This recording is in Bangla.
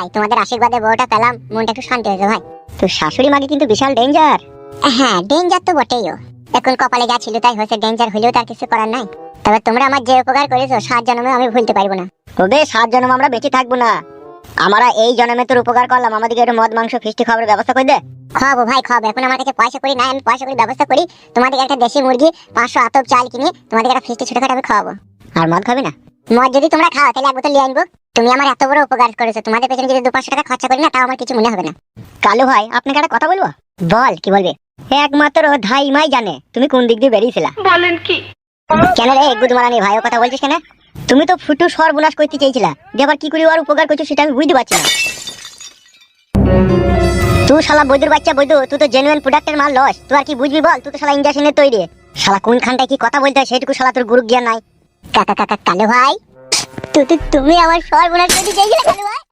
ভাই তোমাদের আশীর্বাদে বউটা পেলাম মনটা একটু শান্তি হয়েছে ভাই। তো শাশুড়ি মাকে কিন্তু বিশাল ডেঞ্জার হ্যাঁ ডেঞ্জার তো বটেইও এখন কপালে যা ছিল তাই হয়েছে ডেঞ্জার হলেও তার কিছু করার নাই। তবে তোমরা আমার যে উপকার করেছ সাত জন্মে আমি ভুলতে পারব না। ওবে সাত জন্ম আমরা বেঁচে থাকব না। আমরা এই জন্মে তোর উপকার করলাম আমাদেরকে একটু মদ মাংস ফিস্টি খাবারের ব্যবস্থা করে দে। খাওয়াবো ভাই খাওয়াবো। এখন আমার কাছে পয়সা করি না আমি পয়সা করি ব্যবস্থা করি। তোমাদের একটা দেশি মুরগি পাঁচশো আতপ চাল কিনে তোমাদের একটা ফিস্টি ছোটখাটো আমি খাওয়াবো। আর মদ খাবি না? মদ যদি তোমরা খাও তাহলে এক বোতল নিয়ে আনব। তুমি আমার এত বড় উপকার করেছ। তোমাদের পেছনে যদি দু পাঁচশো টাকা খরচা করি না তাও আমার কিছু মনে হবে না। কালু ভাই আপনাকে একটা কথা বলব? বল কি বলবি? একমাত্র ধাই মাই জানে তুমি কোন দিক দিয়ে বেরিয়েছিলা। বলেন কি? কেন রে গুদমারানি ভাই ও কথা বলছিস কেন? তুমি তো ফুটু সর্বনাশ করতে চেয়েছিলা। যে আবার কি করে ওর উপকার করছ সেটা আমি বুঝতে পারছি না। তুই শালা বৈদুর বাচ্চা বৈদু তুই তো জেনুইন প্রোডাক্টের মাল লস। তুই আর কি বুঝবি বল? তুই তো শালা ইঞ্জেকশনের তৈরি। শালা কোনখানটায় কি কথা বলতে হয় সেটুকু শালা তোর গুরু জ্ঞান নাই। কাকা কাকা কালু ভাই। তুমি আমার সর্বনাশ করতে চাইছিলে কালু ভাই।